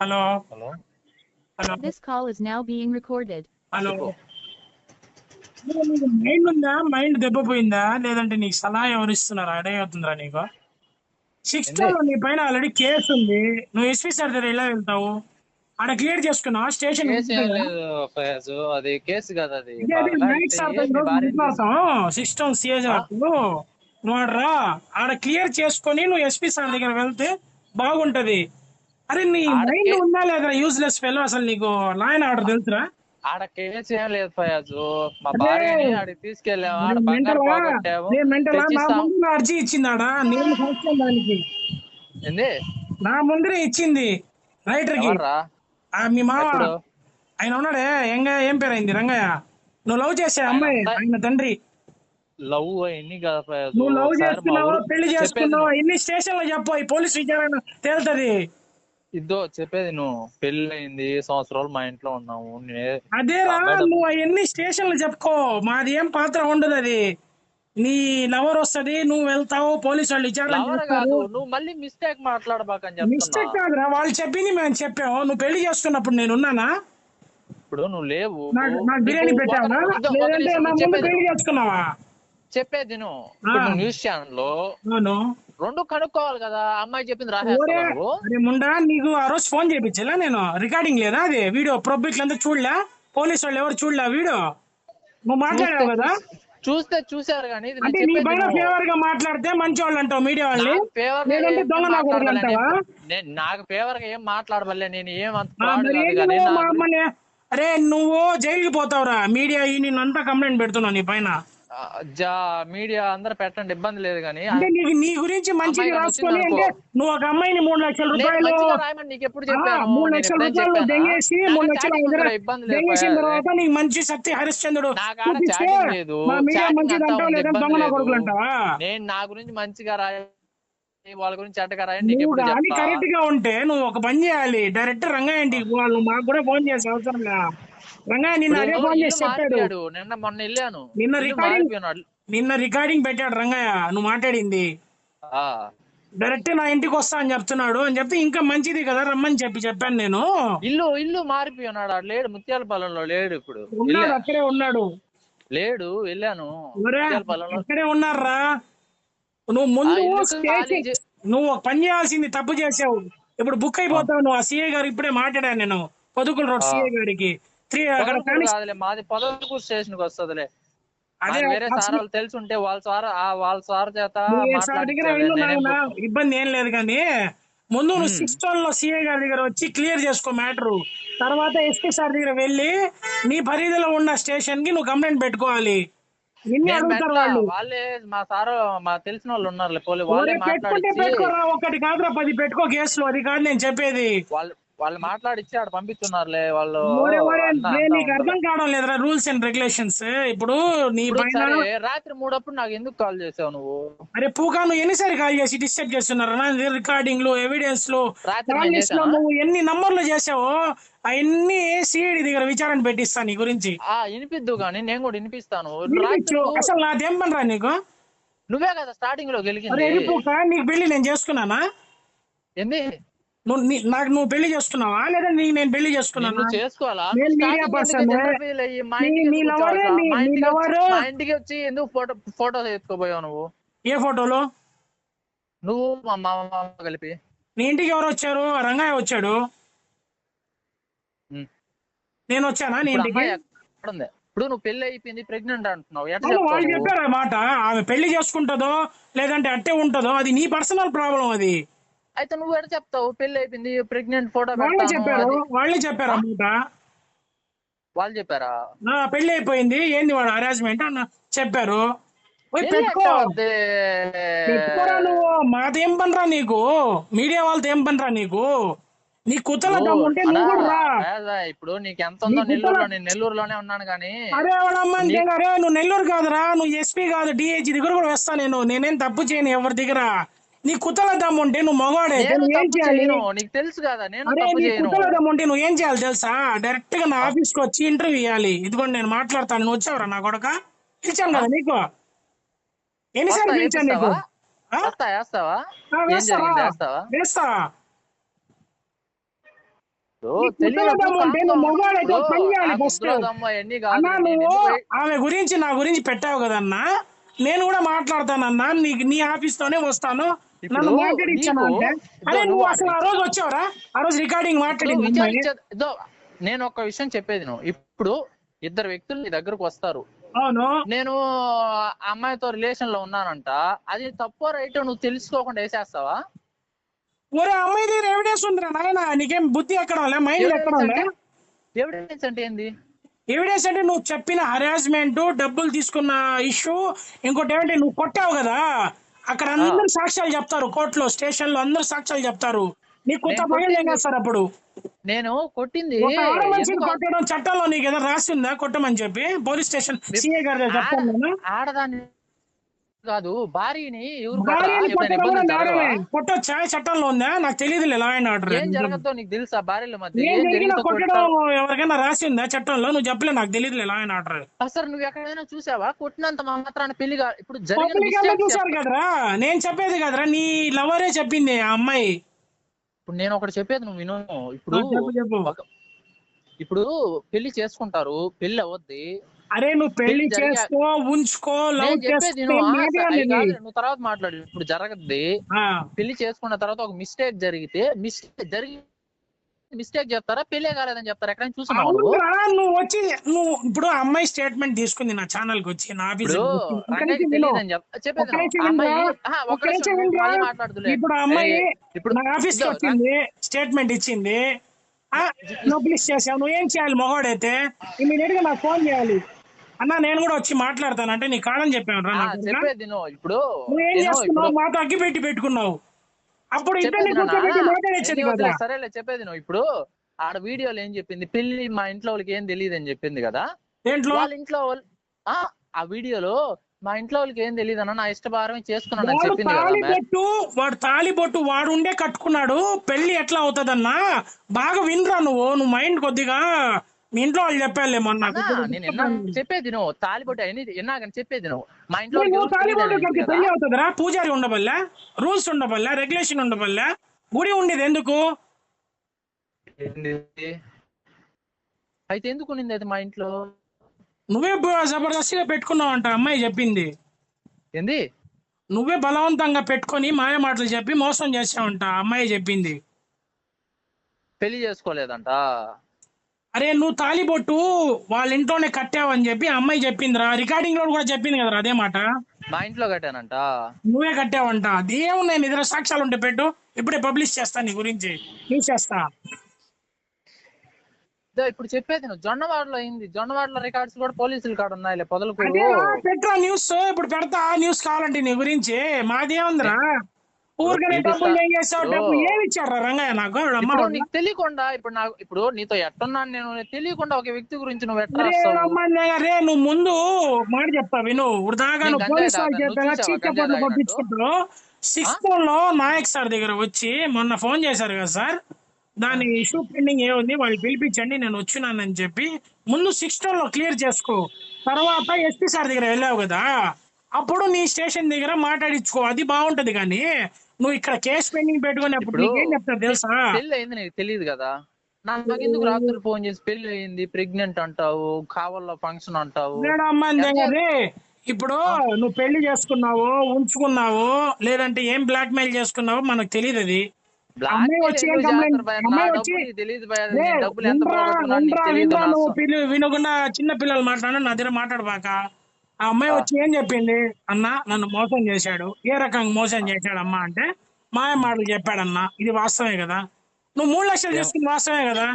Hello. Hello. Hello. This call is now being recorded. Hello. Mind ఉందా? Mind దెబ్బపోయిందా లేదంటే నీకు సలహా ఎవరు ఇస్తున్నారు? అడగవుతుందిరా నీకు. సిక్స్త్? నీ పైన ఆల్రెడీ కేసు ఉంది. నువ్వు ఎస్పీ సార్ దగ్గర ఎలా వెళ్తావు? ఆడ క్లియర్ చేసుకున్నావు? స్టేషన్ కేసు ఏం లేదు ఫయాజు. అది కేసు కాదు అది. బాగా ఏంటి? నీ భార్య సిస్టమ్ సిఎస్ నువ్వు ఆడ రా. ఆడ క్లియర్ చేసుకొని నువ్వు ఎస్పీ సార్ దగ్గర వెళ్తే బాగుంటది. అరే నీ మైండ్ ఉందా లేదా యూజ్లెస్ ఫెలో అసలు నీకు. లాయన్ ఆర్డర్ తెలుసురా. ఆడ కేసు ఏం లేదు ఫయాజు? మా అదే. భార్యని ఆడికి తీసుకెళ్ళాము ఆడ బంగారు మెంటలా పోగొట్టాము నేను అర్జీ ఇచ్చిందాడా? సాక్ష్యం దానికి. ఏంది? నా ముందరే ఇచ్చింది రైటర్కి మీ మామ. ఆయన ఉన్నాడే. ఎంగ ఏం పేరు అయింది రంగయ్య. నువ్వు లవ్ చేసే అమ్మాయి ఆయన తండ్రి. లవ్ కదా నువ్వు లవ్ ఊరు- పెళ్ళి చేసుకున్నావు. ఎన్ని స్టేషన్లో చెప్పు ఈ పోలీస్ విచారణ తేలుతది. ఇద్దో చెప్పేది నువ్వు. పెళ్ళి అయింది సంవత్సరాలు మా ఇంట్లో ఉన్నాము. అదేరా. నువ్వు అవన్నీ స్టేషన్లు చెప్పుకో. మాది ఏం పాత్ర ఉండదు అది. నీ లవర్ వస్తది నువ్వు వెళ్తావు పోలీసు వాళ్ళు విచారణ నువ్వు మళ్ళీ మిస్టేక్ మాట్లాడబాకని మిస్టేక్ కాదురా వాళ్ళు చెప్పింది మేము చెప్పాము. నువ్వు పెళ్ళి చేసుకున్నప్పుడు నేను ఉన్నానా? ఇప్పుడు నువ్వు లేవు. నాకు బిర్యానీ పెట్టావా? లేదంటే నా ముందు పెళ్ళి. చేసుకున్నావా? చెప్పేది నువ్వు న్యూస్ ఛానల్లో రెండు కనుక్కోవాలి కదా. అమ్మాయి చెప్పింది ముండా నీకు ఆ రోజు ఫోన్ చేయించలా నేను? రికార్డింగ్ లేదా అది? వీడియో ప్రొబిట్లు అంతా చూడలే? పోలీసు వాళ్ళు ఎవరు చూడలే వీడియో నువ్వు మాట్లాడావు కదా? చూస్తే చూసారు కానీ అంటే నీ పైన. ఫేవర్గా మాట్లాడితే మంచి వాళ్ళు అంటావు మీడియా వాళ్ళని నాకు ఫేవర్గా ఏం అంటావా? నేను నాకు ఫేవర్గా ఏం నేను అంత అరే నువ్వు జైలుకి పోతావురా. మీడియా ఈ నిన్నంతా కంప్లైంట్ పెడుతున్నావు నీ పైన. జా మీడియా అందరు పెట్టండి ఇబ్బంది లేదు కానీ అంటే నీకు నీ గురించి మంచిగా రాసుకొని. అంటే నువ్వు ఒక అమ్మాయిని మూడు లక్షల రూపాయలు నీకు ఎప్పుడు మూడు లక్షల రూపాయలు? దెంగేసి మూడు లక్షల లేదు దెంగేసిన. తర్వాత నీకు మంచి సత్య హరిశ్చంద్రుడు లేదు. లేదా లేదు. నేను నా గురించి మంచిగా రాయ వాళ్ళ గురించి కరెక్ట్గా ఉంటే నువ్వు ఒక పని చేయాలి డైరెక్ట్ పోవాలి నువ్వు మాకు కూడా ఫోన్ చేసే అవసరం లే రంగయ్య నిన్న మొన్న వెళ్ళాను. నిన్న రికార్డింగ్ మారిపోయినాడు. నిన్న రికార్డింగ్ పెట్టాడు రంగయ్య నువ్వు మాట్లాడింది. డైరెక్ట్ నా ఇంటికి వస్తా అని చెప్తున్నాడు. అని చెప్తే ఇంకా మంచిది కదా రమ్మని చెప్పి చెప్పాను నేను. ఇల్లు ఇల్లు మారిపోయినాడు. ఆడు లేడు ముత్యాలపాలెంలో లేడు ఇప్పుడు. ఉన్నాడు. అక్కడే ఉన్నాడు. లేడు వెళ్ళాను. అక్కడే ఉన్నారా నువ్వు ముందు నువ్వు ఒక పని చేయాల్సింది తప్పు చేసావు. ఇప్పుడు బుక్ అయిపోతావు నువ్వు ఆ సీఏ గారు ఇప్పుడే మాట్లాడాను నేను. పొదుకుల రోడ్. సీఏ గారికి. త్రీ అక్కడ మాది పొదలకూరు స్టేషన్కి వస్తుందిలే అదే వేరే సార్ వాళ్ళు తెలిసి ఉంటే వాళ్ళ సార్ వాళ్ళ సార్ చేత. ఇబ్బంది ఏం లేదు కానీ ముందు నువ్వు. సిక్స్త్లో సీఏ గారి దగ్గర వచ్చి క్లియర్ చేసుకో మ్యాటర్ తర్వాత ఎస్పీ సార్ దగ్గర వెళ్ళి నీ పరిధిలో ఉన్న స్టేషన్కి నువ్వు కంప్లైంట్ పెట్టుకోవాలి. వాళ్ళు మా సారు మా తెలిసిన వాళ్ళు ఉన్నారు ఒకటి కాదురా పది పెట్టుకో కేసులు అది కాదు నేను చెప్పేది వాళ్ళు వాళ్ళు మాట్లాడిచ్చి ఆడ పంపిస్తున్నారులే వాళ్ళు నీకు అర్థం. కావడం లేదురా రూల్స్ అండ్ రెగ్యులేషన్స్. ఇప్పుడు నీ పైన రాత్రి మూడప్పుడు నాకు ఎందుకు కాల్ చేసావు నువ్వు? అరే పూకా నువ్వు ఎన్నిసార్లు కాల్ చేసి డిస్టర్బ్ చేస్తున్నారా? కాల్ నేను లిస్ట్లో? నువ్వు ఎన్ని నంబర్లు చేసావో అవన్నీ సిఐడి దగ్గర విచారణ పెట్టిస్తా నీ గురించి. ఆ వినిపిద్దు కానీ నేను కూడా వినిపిస్తాను అసలు నాదేం పనిరా నీకు? నువ్వే కదా స్టార్టింగ్లో గెలిచింది నీకు పెళ్ళి నేను చేసుకున్నానా? ఏంది? నువ్వు నాకు నువ్వు పెళ్ళి చేసుకున్నావా? లేదా నీకు నేను పెళ్ళి చేసుకున్నానా? నేను మీడియా పర్సన్ నీ- ఇంటికి లవరే, నీ- వచ్చి- లవరు. మా ఇంటికి వచ్చి ఎందుకు ఫోటో ఫోటో ఎత్తుకోపోయావు నువ్వు? ఏ ఫోటోలు? నువ్వు మా మామ కలిపి. నీ ఇంటికి ఎవరు వచ్చారు? రంగయ్య వచ్చాడు. నేను వచ్చానా నీ ఇంటికి? ఇప్పుడు నువ్వు పెళ్ళి అయిపోయింది ప్రెగ్నెంట్ అంటున్నావు. వాళ్ళు? చెప్పారు మాట ఆమె పెళ్ళి చేసుకుంటుందో లేదంటే అట్టే ఉంటుందో అది నీ పర్సనల్ ప్రాబ్లం అది. అయితే నువ్వు ఎట్లా చెప్తావు? పెళ్ళి అయిపోయింది ప్రెగ్నెంట్ ఫోటో వాళ్ళే చెప్పారు వాళ్ళే చెప్పారు అన్నమాట. వాళ్ళు చెప్పారా? నా పెళ్ళి అయిపోయింది. ఏంది వాడు అరేంజ్మెంట్ అన్న? చెప్పారు? పెట్టుకోరా నువ్వు. మాదేం పనిరా నీకు? మీడియా వాళ్ళతో ఏం పనిరా నీకు? నీ కుతల ఓ, దమ్ము ఉంటే నువ్వు రా. ఇప్పుడు నీకు ఎంత ఉందో నెల్లూరులో నేను నెల్లూరులోనే ఉన్నాను కానీ అరే వాడమ్మా నీ- అరే నువ్వు నెల్లూరు కాదురా. నువ్వు ఎస్పీ కాదు డిఐజీ దగ్గర కూడా వస్తా నేను. నేనేం తప్పు చేయను ఎవరి దగ్గర? నీ కుతల దమ్ము ఉంటే నువ్వు మగవాడే నేను ఏం తప్పు చేయాలి? చేయను నీకు తెలుసు కదా నేను అరే తప్పు నీ చేయను. కుతల నువ్వు ఏం చేయాలి తెలుసా? డైరెక్ట్గా నా ఆఫీస్కి వచ్చి ఇంటర్వ్యూ ఇవ్వాలి ఇదిగోండి నేను మాట్లాడతాను. నువ్వు వచ్చావురా నా కొడక? పిలిచాను కదా నీకు? ఎన్నిసార్లు వస్తా, పిలిచాను నీకు? వేపిస్తావా? ఆ? వస్తా వేస్తావా ఆ, ఏం వేస్తావా? జరిగింది? వేస్తావా? వేస్తా. ఇప్పుడు నీకు తెలియనప్పుడు కుదరదమ్ము అంటే నువ్వు కామ్గా మొగాడైతే ఉండు. పని చేయాలి నాకు first. కుదరదమ్మా, ఇవన్నీ కాదు. అన్నా నేను నువ్వు ఎందుకు- ఆమె గురించి నా గురించి పెట్టావు కదన్నా? నేను కూడా మాట్లాడతానన్నా. నీ నీ ఆఫీస్ తోనే వస్తాను. ఇప్పుడు నువ్వు అసలు ఆ రోజు వచ్చావరా? ఆ రోజు రికార్డింగ్ మాట్లాడింది నేను ఒక విషయం చెప్పేది నువ్వు. ఇప్పుడు ఇద్దరు వ్యక్తులు నీ దగ్గరకు వస్తారు. అవును. నేను ఆ అమ్మాయితో రిలేషన్లో ఉన్నానంట. అది తప్పో రైట్ నువ్వు తెలుసుకోకుండా వేసేస్తావా? ఒరే అమ్మాయి దగ్గర ఎవిడెన్స్ ఉందిరా నాయన. నీకేం బుద్ధి ఎక్కడ మైండ్ ఎక్కడ ఎవిడెన్స్ అంటే ఏంది? ఎవిడెన్స్ అంటే నువ్వు చెప్పిన హరాస్మెంట్ డబ్బులు తీసుకున్న ఇష్యూ ఇంకోటి ఏమంటే నువ్వు కొట్టావు కదా? అక్కడ అందరు సాక్ష్యాలు చెప్తారు కోర్టులో స్టేషన్లో అందరు సాక్ష్యాలు చెప్తారు. నీకు కొత్త భయం ఏం చేస్తారు అప్పుడు? నేను కొట్టింది కొట్టడం చట్టంలో నీకు ఏదో రాసి ఉందా కొట్టమని చెప్పి పోలీస్ స్టేషన్ సిఐ గారు చెప్తాను నేను. ఆడదాన్ని కాదు భార్యని? కొట్టొచ్చా చట్టంలో ఉందా? నాకు తెలియదు లా అండ్ ఆర్డర్ ఏం జరగద్దో నీకు తెలుసా భార్యల మధ్య? కొట్టడం. ఎవరికైనా రాసి ఉందా చట్టంలో? నువ్వు చెప్పలే నాకు తెలియదు లా అండ్ ఆర్డర్ అసలు నువ్వు ఎక్కడైనా చూసావా? కొట్టినంత మాత్రాన పెళ్ళి ఇప్పుడు జరిగిన చూసారు కదరా? నేను చెప్పేది కదరా నీ లవరే చెప్పింది ఆ అమ్మాయి. ఇప్పుడు నేను ఒకటి చెప్పేది నువ్వు విను. ఇప్పుడు ఇప్పుడు పెళ్ళి చేసుకుంటారు పెళ్ళి అవద్ది అరే నువ్వు పెళ్ళి చేసుకో ఉంచుకో లవ్ నువ్వు తర్వాత మాట్లాడు. ఇప్పుడు జరగద్ది. పెళ్ళి చేసుకున్న తర్వాత ఒక మిస్టేక్ జరిగితే మిస్టేక్ జరిగి మిస్టేక్ చెప్తారా? పెళ్ళే కాలేదని చెప్తారా? ఎక్కడైనా చూస్తున్నావు నువ్వు? వచ్చి నువ్వు ఇప్పుడు అమ్మాయి స్టేట్మెంట్ తీసుకుంది నా ఛానల్కి వచ్చి నా ఆఫీస్ ఇప్పుడు. అమ్మాయి ఇప్పుడు నా ఆఫీస్కి వచ్చింది స్టేట్మెంట్ ఇచ్చింది. ప్లీజ్ చేసావు. నువ్వు ఏం చేయాలి మొగోడైతే ఇమీడియట్గా నాకు ఫోన్ చేయాలి. అన్న నేను కూడా వచ్చి మాట్లాడతాను. అంటే నీ కాదని చెప్పాను రా ఆ, నాకు చెప్పేది నువ్వు ఇప్పుడు నువ్వు చేస్తున్నావు? మాతో అగ్గి పెట్టి పెట్టుకున్నావు. అప్పుడు ఇద్దరిని కూర్చోబెట్టి మాట్లాడేచ్చేది కదా. సరేలే చెప్పేది నువ్వు ఇప్పుడు ఆడ వీడియోలో ఏం చెప్పింది? పెళ్ళి మా ఇంట్లో వాళ్ళకి ఏం తెలియదు అని చెప్పింది కదా. వాళ్ళ ఇంట్లో వాళ్ళు ఆ ఆ వీడియోలో మా ఇంట్లో వాళ్ళకి ఏం తెలియదు అన్న నా ఇష్టభారమే చేసుకున్నాను అని చెప్పింది వాడు తాళి బొట్టు వాడు ఉండే కట్టుకున్నాడు. పెళ్ళి ఎట్లా అవుతుందన్నా? బాగా వినరా నువ్వు? నువ్వు మైండ్ కొద్దిగా మీ ఇంట్లో వాళ్ళు చెప్పాలే మొన్న నేను ఎన్నా చెప్పేది నువ్వు తాలిబొట్టు అయినా ఎన్నాగని చెప్పేది నువ్వు మా ఇంట్లో నువ్వు వాళ్ళకి తాళి ఎవరికి బొట్టు తెలియదు కడితే కదా. పెళ్ళి అవుతుందిరా పూజారి ఉండబల్లా రూల్స్ ఉండబల్లా రెగ్యులేషన్ ఉండబల్లా గుడి ఉండేది ఎందుకు? అయితే ఎందుకు ఉండింది అది మా ఇంట్లో? నువ్వే జబర్దస్తిగా పెట్టుకున్నావు అంట అమ్మాయి చెప్పింది. ఏంది? నువ్వే బలవంతంగా పెట్టుకొని మాయ మాటలు చెప్పి మోసం చేసావంట అమ్మాయి చెప్పింది. పెళ్ళి చేసుకోలేదంట? అరే నువ్వు తాలిబొట్టు వాళ్ళ ఇంట్లోనే కట్టావని చెప్పి ఆ అమ్మాయి చెప్పిందిరా. రికార్డింగ్లో కూడా చెప్పింది కదరా అదే మాట. మా ఇంట్లో కట్టానంట. నువ్వే కట్టావంట. అది ఏమున్నాయి నిద్ర సాక్ష్యాలు ఉంటే పెట్టు. ఇప్పుడే పబ్లిష్ చేస్తా నీ గురించి. న్యూస్ చేస్తా. ఇదో ఇప్పుడు చెప్పేది నువ్వు. జొన్నవాడలో అయింది. జొన్నవాడలో రికార్డ్స్ కూడా పోలీసులు కాడ ఉన్నాయిలే పొదలకు పెట్రా న్యూస్. ఇప్పుడు పెడతా. న్యూస్ కావాలంటే నీ గురించి. మాదేముందిరా? ఊరికనే డబ్బులు ఏం చేస్తావు డబ్బు ఏమి ఇచ్చాడు రంగయ్య నాకు? అమ్మ ఇప్పుడు నీకు తెలియకుండా ఇప్పుడు నాకు ఇప్పుడు నీతో ఎట్టున్నాను నేను తెలియకుండా ఒక వ్యక్తి గురించి నువ్వు ఎట్లా రే నువ్వు ముందు మాట చెప్తా విను. వృధాగా నువ్వు పోలీస్ వాళ్ళకి. చెప్పేలా నువ్వు పంపించుకుంటావు సిక్స్త్లో నాయక్ సార్ దగ్గర వచ్చి మొన్న ఫోన్ చేశారు కదా సార్ దాని ఇష్యూ పెండింగ్ ఏముంది వాళ్ళు పిలిపించండి నేను వచ్చినానని చెప్పి ముందు సిక్స్త్లో క్లియర్ చేసుకో. తర్వాత ఎస్పీ సార్ దగ్గర వెళ్ళావు కదా అప్పుడు నీ స్టేషన్ దగ్గర మాట్లాడించుకో అది బాగుంటది కానీ నువ్వు ఇక్కడ కేసు పెండింగ్ పెట్టుకునేప్పుడు ఇప్పుడు నీకేం చెప్తారు తెలుసా? పెళ్ళి అయింది నీకు తెలియదు కదా. నాకు ఎందుకు రాత్రులు ఫోన్ చేసి పెళ్ళి అయింది ప్రెగ్నెంట్ అంటావు కావాలో ఫంక్షన్ అంటావు? ఇప్పుడు నువ్వు పెళ్ళి చేసుకున్నావు ఉంచుకున్నావు లేదంటే ఏం బ్లాక్ మెయిల్ చేసుకున్నావు మనకు తెలియదు అది. వినకుండా చిన్న పిల్లలు మాట్లాడు నా దగ్గర మాట్లాడబాక. ఆ. అమ్మాయి వచ్చి ఏం చెప్పింది? అన్న నన్ను మోసం చేశాడు. ఏ రకంగా మోసం చేశాడు అమ్మా అంటే మాయ మాటలు చెప్పాడన్న ఇది వాస్తవమే కదా. నువ్వు మూడు లక్షలు తీసుకుంది వాస్తవమే కదా.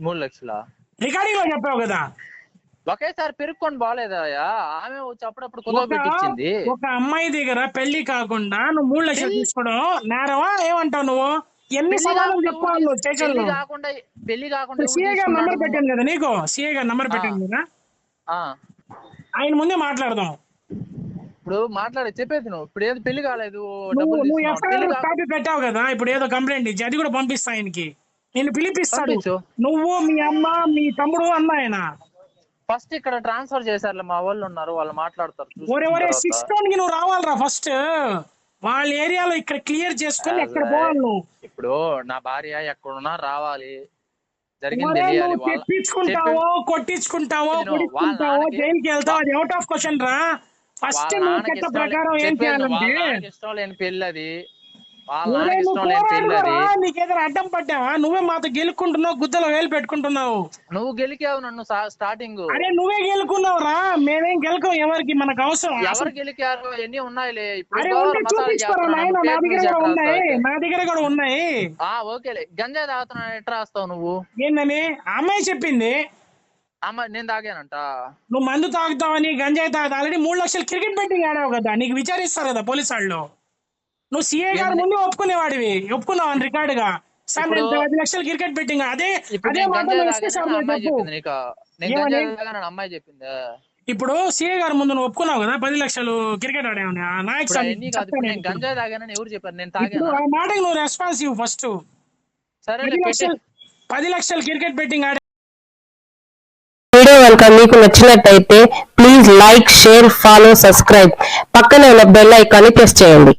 మూడు లక్షల? రికార్డింగ్లో చెప్పావు కదా. ఒకేసారి పెరుక్కొని బాగాలేదా ఆమె వచ్చి అప్పుడప్పుడు ఒక అమ్మాయి దగ్గర పెళ్ళి కాకుండా నువ్వు మూడు లక్షలు తీసుకోవడం నేరమా? ఏమంటావు నువ్వు? ఎన్ని సమాధానం కాకుండా చెప్పుకోవాలి నువ్వు స్టేషన్ పెళ్ళి లో కాకుండా పెళ్ళి కాకుండా సిఏ గారు నంబర్? పెట్టాను కదా నీకు? సిఏ గారు నంబర్ పెట్టాను కదా? ఆయన ముందే మాట్లాడదాం ఇప్పుడు మాట్లాడే చెప్పేది నువ్వు. ఇప్పుడు ఏది పెళ్ళి కాలేదు నువ్వు. ఎఫ్ఐఆర్ కాపీ పెట్టావు కదా ఇప్పుడు ఏదో కంప్లైంట్ ఇచ్చి అది కూడా పంపిస్తా ఆయనకి. నేను పిలిపిస్తాడు. నువ్వు మీ అమ్మ మీ తమ్ముడు అన్న ఆయన. ఫస్ట్ ఇక్కడ ట్రాన్స్ఫర్ చేశారులే మా వాళ్ళు ఉన్నారు వాళ్ళు మాట్లాడతారు ఒరే ఒరే. సిక్స్ టౌన్కి నువ్వు రావాలిరా ఫస్ట్. వాళ్ళ ఏరియాలో ఇక్కడ క్లియర్ చేసుకొని ఎక్కడ పోవాలి నువ్వు? ఇప్పుడు నా భార్య ఎక్కడున్నా రావాలి. జరిగింది తెలియాలి. తెప్పించుకుంటావో కొట్టించుకుంటావో నాన్నకి- జైలుకి వెళ్తావు అది అవుట్ ఆఫ్ క్వశ్చన్ రా. ఫస్ట్ నువ్వు ప్రకారం ఏం చేయాలంటే ఇష్టం లేని పెళ్ళి అది నీకేదైనా అడ్డం పడ్డావా? నువ్వే మాతో గెలుక్కుంటున్నావు గుద్దలో వేలు పెట్టుకుంటున్నావు. నువ్వు గెలికావు నన్ను స్టార్టింగ్ అరే నువ్వే గెలుకున్నావురా? మేమేం గెలకం ఎవరికి మనకు అవసరం? ఎవరు గెలికారు ఎన్ని ఉన్నాయిలే. ఇప్పుడు నా దగ్గర కూడా ఉన్నాయి? నా దగ్గర కూడా ఉన్నాయి. ఆ ఓకేలే. గంజాయి తాగుతున్నా ఎట్లా రాస్తావు నువ్వు? ఏందని? ఆ అమ్మాయి చెప్పింది. అమ్మ నేను తాగానంట. నువ్వు మందు తాగుతావని గంజాయి తాగుతా ఆల్రెడీ మూడు లక్షలు క్రికెట్ బెట్టింగ్ ఆడావు కదా నీకు విచారిస్తారు కదా పోలీసు వాళ్ళు? నువ్వు సీఏ గారి? ముందు ఒప్పుకునేవాడివి. ఒప్పుకున్నావు అని రికార్డ్గా సార్ నేను పది లక్షలు క్రికెట్ బెట్టింగ్ అదే ఇప్పుడు అదే మాట అమ్మాయి చెప్పింది ఇప్పుడు సీఏ గారి ముందు నువ్వు ఒప్పుకున్నావు కదా పది లక్షలు క్రికెట్ ఆడావని ఆ నాయక్ ఇప్పుడు సార్ అవన్నీ కాదు. ఇప్పుడు నేను గంజాయి తాగానని ఎవరు చెప్పారు? నేను ఇప్పుడు తాగాను ఆ మాటకి నువ్వు రెస్పాన్స్ ఇవ్వు ఫస్ట్ పది లక్షలు క్రికెట్ బెట్టింగ్ ఆడే వీడియో కనుక మీకు నచ్చినట్టయితే please like share follow subscribe పక్కనే ఉన్న బెల్ ఐకాన్ని ప్రెస్ చేయండి.